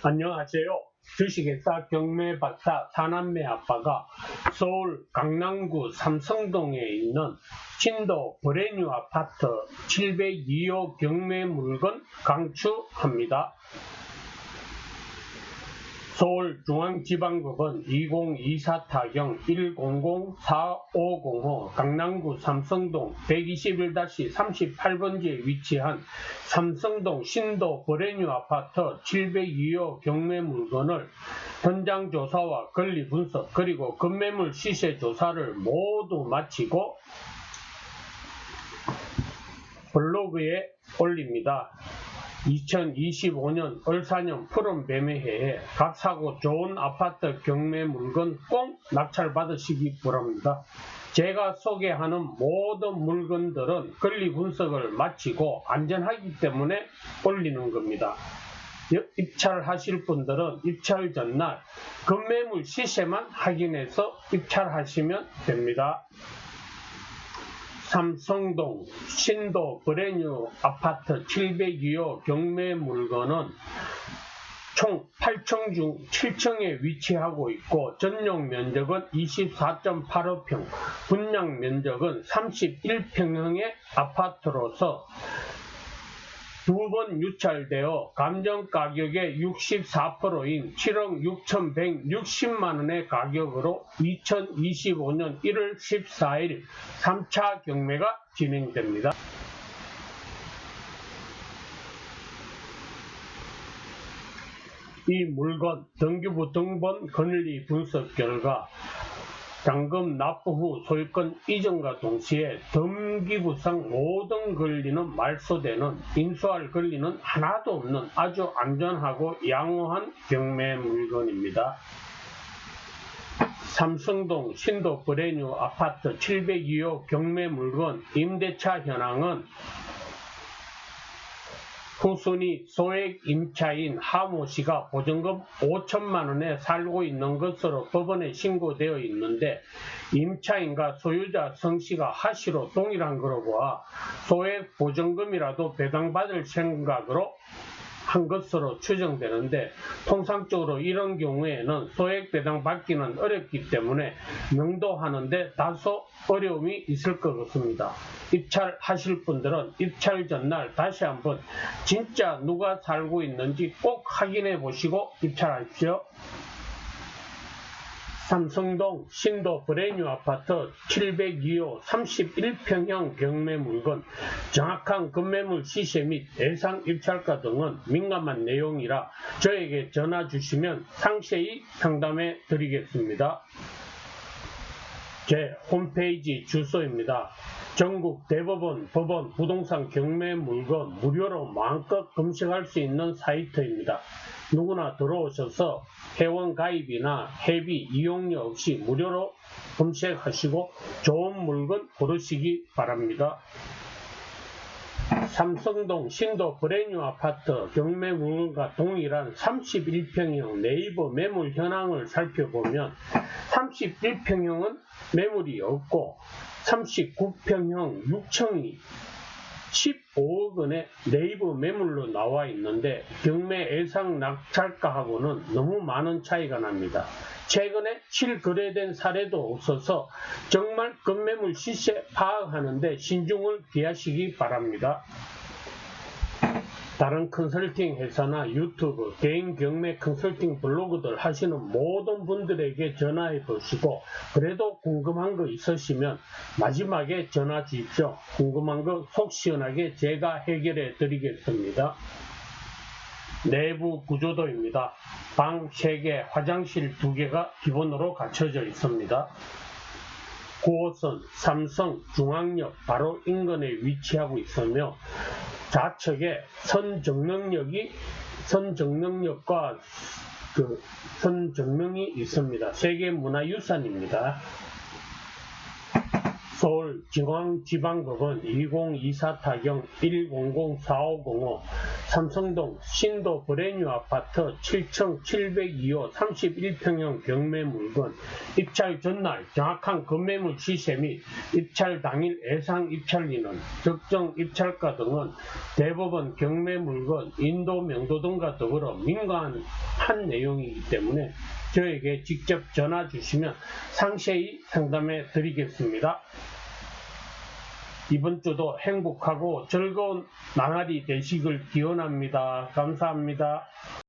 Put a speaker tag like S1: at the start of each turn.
S1: 안녕하세요. 주식회사 경매박사 사남매 아빠가 서울 강남구 삼성동에 있는 신도 브레뉴 아파트 702호 경매 물건 강추합니다. 서울중앙지방법원 2024 타경 1004505 강남구 삼성동 121-38번지에 위치한 삼성동 신도 버레뉴 아파트 702호 경매 물건을 현장 조사와 권리 분석 그리고 급매물 시세 조사를 모두 마치고 블로그에 올립니다. 2025년 을사년 푸른 매매회에 값사고 좋은 아파트 경매 물건 꼭 낙찰받으시기 바랍니다. 제가 소개하는 모든 물건들은 권리 분석을 마치고 안전하기 때문에 올리는 겁니다. 입찰하실 분들은 입찰 전날 급매물 시세만 확인해서 입찰하시면 됩니다. 삼성동 신도 브레뉴 아파트 702호 경매 물건은 총 8층 중 7층에 위치하고 있고 전용 면적은 24.85평, 분양 면적은 31평형의 아파트로서 두 번 유찰되어 감정 가격의 64%인 7억 6,160만 원의 가격으로 2025년 1월 14일 3차 경매가 진행됩니다. 이 물건 등기부 등본 권리 분석 결과 잔금 납부 후 소유권 이전과 동시에 등기부상 모든 권리는 말소되는 인수할 권리는 하나도 없는 아주 안전하고 양호한 경매 물건입니다. 삼성동 신도 브레뉴 아파트 702호 경매 물건 임대차 현황은 후순위 소액 임차인 하모 씨가 보증금 5천만 원에 살고 있는 것으로 법원에 신고되어 있는데 임차인과 소유자 성 씨가 하시로 동일한 거로 봐 소액 보증금이라도 배당받을 생각으로 한 것으로 추정되는데 통상적으로 이런 경우에는 소액 배당 받기는 어렵기 때문에 명도하는데 다소 어려움이 있을 것 같습니다. 입찰하실 분들은 입찰 전날 다시 한번 진짜 누가 살고 있는지 꼭 확인해 보시고 입찰하십시오. 삼성동 신도 브레뉴 아파트 702호 31평형 경매 물건 정확한 급매물 시세 및 예상 입찰가 등은 민감한 내용이라 저에게 전화 주시면 상세히 상담해 드리겠습니다. 제 홈페이지 주소입니다. 전국 대법원, 법원, 부동산 경매 물건 무료로 마음껏 검색할 수 있는 사이트입니다. 누구나 들어오셔서 회원 가입이나 회비 이용료 없이 무료로 검색하시고 좋은 물건 고르시기 바랍니다. 삼성동 신도 브레뉴 아파트 경매 물건과 동일한 31평형 네이버 매물 현황을 살펴보면 31평형은 매물이 없고 39평형 6층이 15억 원의 네이버 매물로 나와 있는데 경매 예상 낙찰가하고는 너무 많은 차이가 납니다. 최근에 실거래된 사례도 없어서 정말 급매물 시세 파악하는데 신중을 기하시기 바랍니다. 다른 컨설팅 회사나 유튜브, 개인 경매 컨설팅 블로그들 하시는 모든 분들에게 전화해 보시고 그래도 궁금한 거 있으시면 마지막에 전화 주십시오. 궁금한 거 속 시원하게 제가 해결해 드리겠습니다. 내부 구조도입니다. 방 3개, 화장실 2개가 기본으로 갖춰져 있습니다. 9호선 삼성 중앙역 바로 인근에 위치하고 있으며 좌측에 선정릉역이 선정릉역과 그 선정릉이 있습니다. 세계문화유산입니다. 서울중앙지방법원 2024 타경 1004505 삼성동 신도 브레뉴 아파트 7층 702호 31평형 경매 물건 입찰 전날 정확한 건매물 시세 및 입찰 당일 예상 입찰인은 적정 입찰가 등은 대법원 경매 물건 인도 명도 등과 더불어 민감한 내용이기 때문에 저에게 직접 전화 주시면 상세히 상담해 드리겠습니다. 이번 주도 행복하고 즐거운 나날이 되시길 기원합니다. 감사합니다.